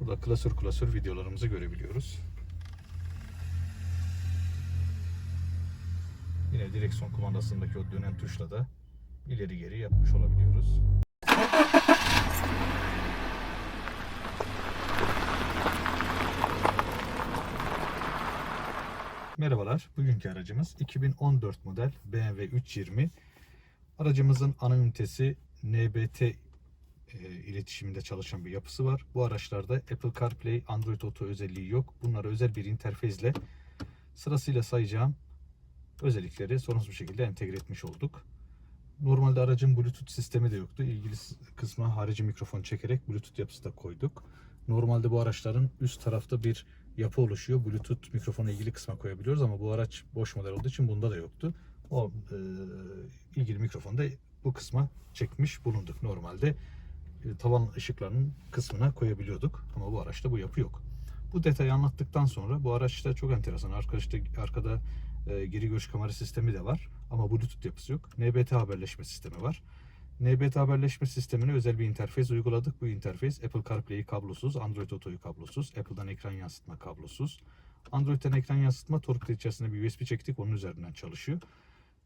Burada klasör klasör videolarımızı görebiliyoruz. Yine direksiyon kumandasındaki o dönen tuşla da ileri geri yapmış olabiliyoruz. Merhabalar. Bugünkü aracımız 2014 model BMW 320. Aracımızın ana ünitesi NBT e, iletişiminde çalışan bir yapısı var. Bu araçlarda Apple CarPlay, Android Auto özelliği yok. Bunlara özel bir interfezle sırasıyla sayacağım özellikleri sorunsuz bir şekilde entegre etmiş olduk. Normalde aracın Bluetooth sistemi de yoktu. İlgili kısma harici mikrofon çekerek Bluetooth yapısı da koyduk. Normalde bu araçların üst tarafta bir yapı oluşuyor. Bluetooth mikrofona ilgili kısma koyabiliyoruz ama bu araç boş model olduğu için bunda da yoktu. O e, ilgili mikrofonu da bu kısma çekmiş bulunduk. Normalde tavan ışıklarının kısmına koyabiliyorduk ama bu araçta bu yapı yok. Bu detayı anlattıktan sonra bu araçta çok enteresan. Arkadaşta arkada e, geri görüş kamera sistemi de var ama Bluetooth yapısı yok. NBT haberleşme sistemi var. NBT haberleşme sistemine özel bir interfez uyguladık. Bu interfez Apple CarPlay'i kablosuz, Android Auto'yu kablosuz, Apple'dan ekran yansıtma kablosuz. Android'den ekran yansıtma torpido içerisinde bir USB çektik, onun üzerinden çalışıyor.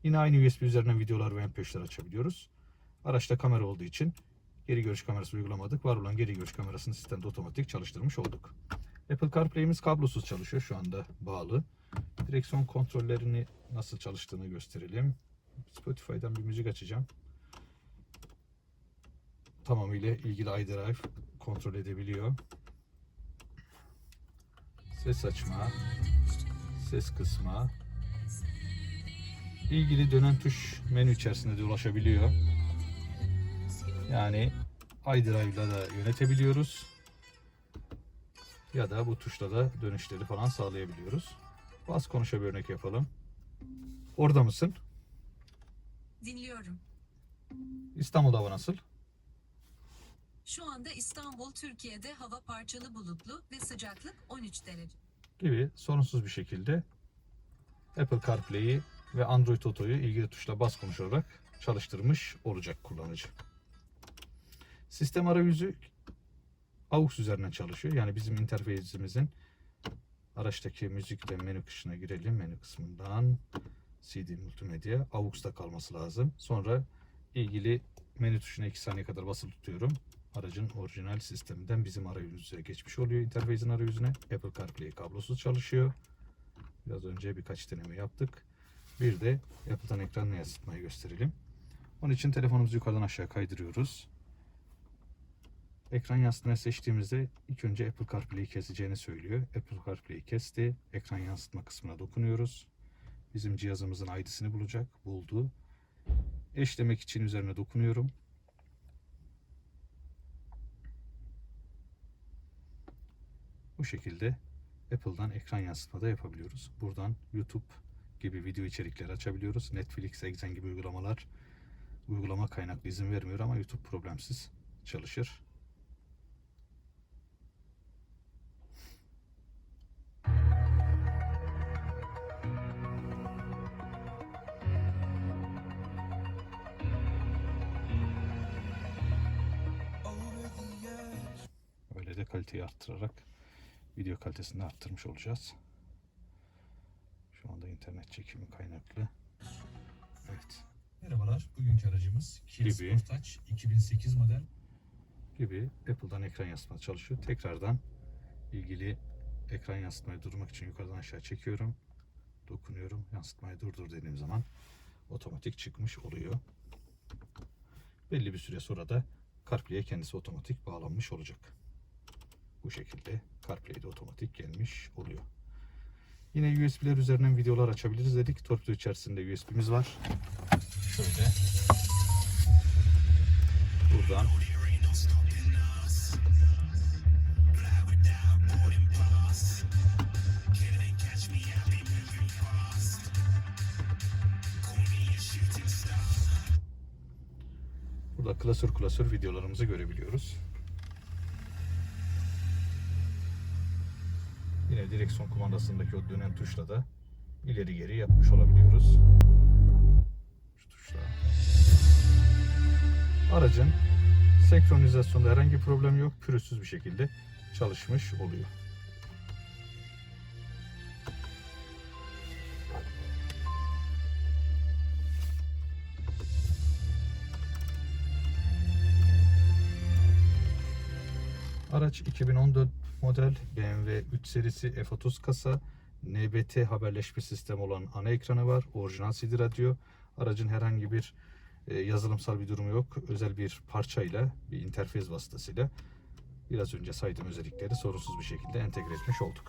Yine aynı USB üzerinden videolar ve MP3'ler açabiliyoruz. Araçta kamera olduğu için geri görüş kamerası uygulamadık. Var olan geri görüş kamerasını sistemde otomatik çalıştırmış olduk. Apple CarPlay'imiz kablosuz çalışıyor. Şu anda bağlı. Direksiyon kontrollerini nasıl çalıştığını gösterelim. Spotify'dan bir müzik açacağım. Tamamıyla ilgili iDrive kontrol edebiliyor. Ses açma, ses kısma, ilgili dönen tuş menü içerisinde de ulaşabiliyor. Yani iDrive'la da yönetebiliyoruz. Ya da bu tuşla da dönüşleri falan sağlayabiliyoruz. Bas konuşa bir örnek yapalım. Orada mısın? Dinliyorum. İstanbul'da hava nasıl? Şu anda İstanbul, Türkiye'de hava parçalı bulutlu ve sıcaklık 13 derece. Gibi sorunsuz bir şekilde Apple CarPlay'i ve Android Auto'yu ilgili tuşla bas konuşarak çalıştırmış olacak kullanıcı. Sistem arayüzü AUX üzerinden çalışıyor. Yani bizim interfeysimizin araçtaki müzikle menü kısmına girelim. Menü kısmından CD multimedya AUX'ta kalması lazım. Sonra ilgili menü tuşuna 2 saniye kadar basılı tutuyorum. Aracın orijinal sisteminden bizim arayüzümüze geçmiş oluyor. interfeysin arayüzüne. Apple CarPlay kablosuz çalışıyor. Biraz önce birkaç deneme yaptık. Bir de Apple'dan ekran yansıtmayı gösterelim. Onun için telefonumuzu yukarıdan aşağı kaydırıyoruz. Ekran yansıtmayı seçtiğimizde ilk önce Apple CarPlay'i keseceğini söylüyor. Apple CarPlay'i kesti. Ekran yansıtma kısmına dokunuyoruz. Bizim cihazımızın ID'sini bulacak. Buldu. Eşlemek için üzerine dokunuyorum. Bu şekilde Apple'dan ekran yansıtma da yapabiliyoruz. Buradan YouTube gibi video içerikleri açabiliyoruz. Netflix, Exen gibi uygulamalar uygulama kaynaklı izin vermiyor ama YouTube problemsiz çalışır. Böyle de kaliteyi arttırarak video kalitesini arttırmış olacağız. Şu anda internet çekimi kaynaklı. Evet. Merhabalar, bugünkü aracımız Kia Gibi. Sportage 2008 model. gibi Apple'dan ekran yansıtma çalışıyor. Tekrardan ilgili ekran yansıtmayı durmak için yukarıdan aşağı çekiyorum. Dokunuyorum. Yansıtmayı durdur dediğim zaman otomatik çıkmış oluyor. Belli bir süre sonra da CarPlay'e kendisi otomatik bağlanmış olacak. Bu şekilde CarPlay'de otomatik gelmiş oluyor. Yine USB'ler üzerinden videolar açabiliriz dedik. Torpido içerisinde USB'miz var. Şöyle. Buradan Burada klasör klasör videolarımızı görebiliyoruz. Direksiyon kumandasındaki o dönen tuşla da ileri geri yapmış olabiliyoruz. Şu tuşla. Aracın Senkronizasyonda herhangi bir problem yok. Pürüzsüz bir şekilde çalışmış oluyor. Araç 2014 model BMW 3 serisi F30 kasa. NBT haberleşme sistemi olan ana ekranı var. Orijinal CD radyo. Aracın herhangi bir e, yazılımsal bir durumu yok. Özel bir parçayla, bir interfez vasıtasıyla biraz önce saydığım özellikleri sorunsuz bir şekilde entegre etmiş olduk.